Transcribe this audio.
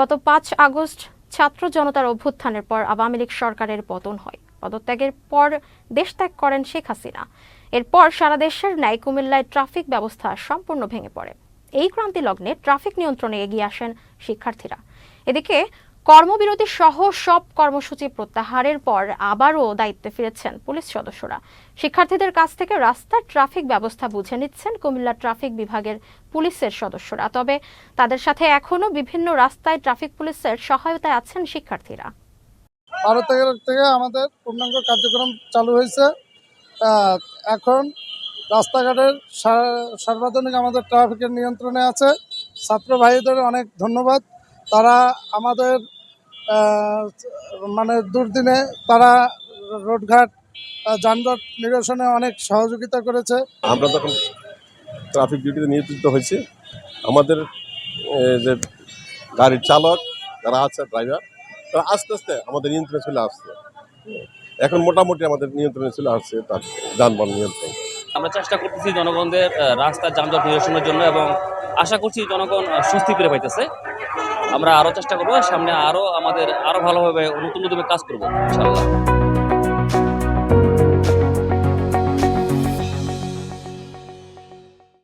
গত পাঁচ আগস্ট ছাত্র জনতার অভ্যুত্থানের পর আওয়ামী লীগ সরকারের পতন হয়। পদত্যাগের পর দেশ ত্যাগ করেন শেখ হাসিনা। এরপর সারা দেশের ন্যায় কুমিল্লায় ট্রাফিক ব্যবস্থা সম্পূর্ণ ভেঙে পড়ে। এই ক্রান্তি লগ্নে ট্রাফিক নিয়ন্ত্রণে এগিয়ে আসেন শিক্ষার্থীরা। এদিকে কর্মবিরতি সহ সব কর্মসূচি প্রত্যাহারের পর আবারও দায়িত্বে ফিরেছেন পুলিশ সদস্যরা। শিক্ষার্থীদের কাছ থেকে রাস্তার ট্রাফিক ব্যবস্থা বুঝে নিচ্ছেন কুমিল্লা ট্রাফিক বিভাগের পুলিশের সদস্যরা। তবে তাদের সাথে এখনও বিভিন্ন রাস্তায় ট্রাফিক পুলিশের সহায়তায় আছেন শিক্ষার্থীরা। বারো থেকে আমাদের পূর্ণাঙ্গ কার্যক্রম চালু হয়েছে। এখন রাস্তাঘাটের সা- সার্বজনিক আমাদের ট্রাফিকের নিয়ন্ত্রণে আছে। ছাত্র ভাইদের অনেক ধন্যবাদ। তারা আমাদের মানে দুর্দিনে তারা রোডঘাট যানজট নিরসনে অনেক সহযোগিতা করেছে। আমরা যখন ট্রাফিক ডিউটিতে নিয়োজিত হয়েছি। আমাদের যে গাড়ির চালক যারা আছে ড্রাইভার তারা আস্তে আস্তে আমাদের নিয়ন্ত্রণে চলে আসছে। এখন মোটামুটি আমাদের নিয়ন্ত্রণে চলে আসছে তার যানবাহন নিয়ন্ত্রণ। আমরা চেষ্টা করতেছি জনগণদের রাস্তার যানজট নিরসনের জন্য এবং আশা করছি জনগণ স্বস্তি ফিরে পাইতেছে। আমরা আরও চেষ্টা করব সামনে আরও আমাদের আরও ভালোভাবে নতুন নতুন কাজ করব ইনশাল্লাহ।